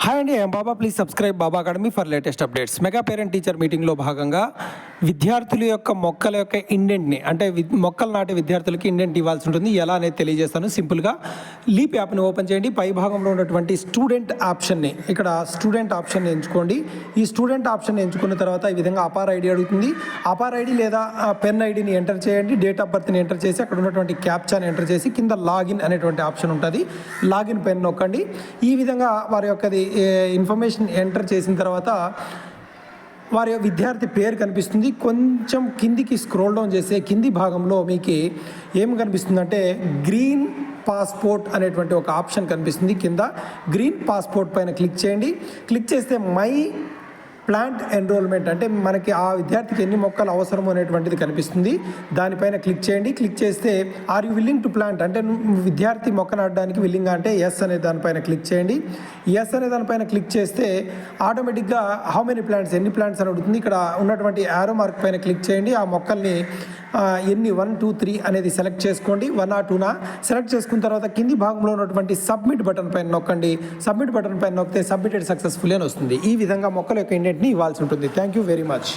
Hi అండి Baba please subscribe Baba academy for latest updates mega parent teacher మీటింగ్లో భాగంగా విద్యార్థుల యొక్క మొక్కల యొక్క ఇండెంట్ని అంటే వి- మొక్కలు నాటే విద్యార్థులకి ఇండెంట్ ఇవ్వాల్సి ఉంటుంది. ఎలా అనేది తెలియజేస్తాను. సింపుల్గా లీప్ యాప్ని ఓపెన్ చేయండి. పై భాగంలో ఉన్నటువంటి స్టూడెంట్ ఆప్షన్ని ఇక్కడ స్టూడెంట్ ఆప్షన్ ఎంచుకోండి. ఈ స్టూడెంట్ ఆప్షన్ ఎంచుకున్న తర్వాత ఈ విధంగా అపార్ ఐడి అడుగుతుంది. అపార్ ఐడి లేదా పెన్ ఐడిని ఎంటర్ చేయండి. డేట్ ఆఫ్ బర్త్ని ఎంటర్ చేసి అక్కడ ఉన్నటువంటి క్యాప్చాని ఎంటర్ చేసి కింద లాగిన్ అనేటువంటి ఆప్షన్ ఉంటుంది. లాగిన్ పెన్ నొక్కండి. ఈ విధంగా వారి యొక్కది ఇన్ఫర్మేషన్ ఎంటర్ చేసిన తర్వాత వారి విద్యార్థి పేరు కనిపిస్తుంది. కొంచెం కిందికి స్క్రోల్ డౌన్ చేస్తే కింది భాగంలో మీకు ఏం కనిపిస్తుందంటే గ్రీన్ పాస్పోర్ట్ అనేటువంటి ఒక ఆప్షన్ కనిపిస్తుంది. కింద గ్రీన్ పాస్పోర్ట్ పైన క్లిక్ చేయండి. క్లిక్ చేస్తే మై ప్లాంట్ ఎన్రోల్మెంట్ అంటే మనకి ఆ విద్యార్థికి ఎన్ని మొక్కలు అవసరం అనేటువంటిది కనిపిస్తుంది. దానిపైన క్లిక్ చేయండి. క్లిక్ చేస్తే are you willing to plant అంటే విద్యార్థి మొక్క నాటడానికి విల్లింగ్ అంటే ఎస్ అనే దానిపైన క్లిక్ చేయండి. ఎస్ అనే దానిపైన క్లిక్ చేస్తే ఆటోమేటిక్గా హౌ మెనీ ప్లాంట్స్ ఎన్ని ప్లాంట్స్ అని అడుగుతుంది. ఇక్కడ ఉన్నటువంటి యారో మార్క్ పైన క్లిక్ చేయండి. ఆ మొక్కల్ని ఎన్ని? వన్ టూ త్రీ అనేది సెలెక్ట్ చేసుకోండి. వన్ ఆ టూనా? సెలెక్ట్ చేసుకున్న తర్వాత కింది భాగంలో ఉన్నటువంటి సబ్మిట్ బటన్ పైన నొక్కండి. సబ్మిట్ బటన్ పైన నొక్కితే సబ్మిటెడ్ సక్సెస్ఫుల్ అని వస్తుంది. ఈ విధంగా మొక్కల యొక్క ఇండెంట్ని ఇవ్వాల్సి ఉంటుంది. Thank you very much.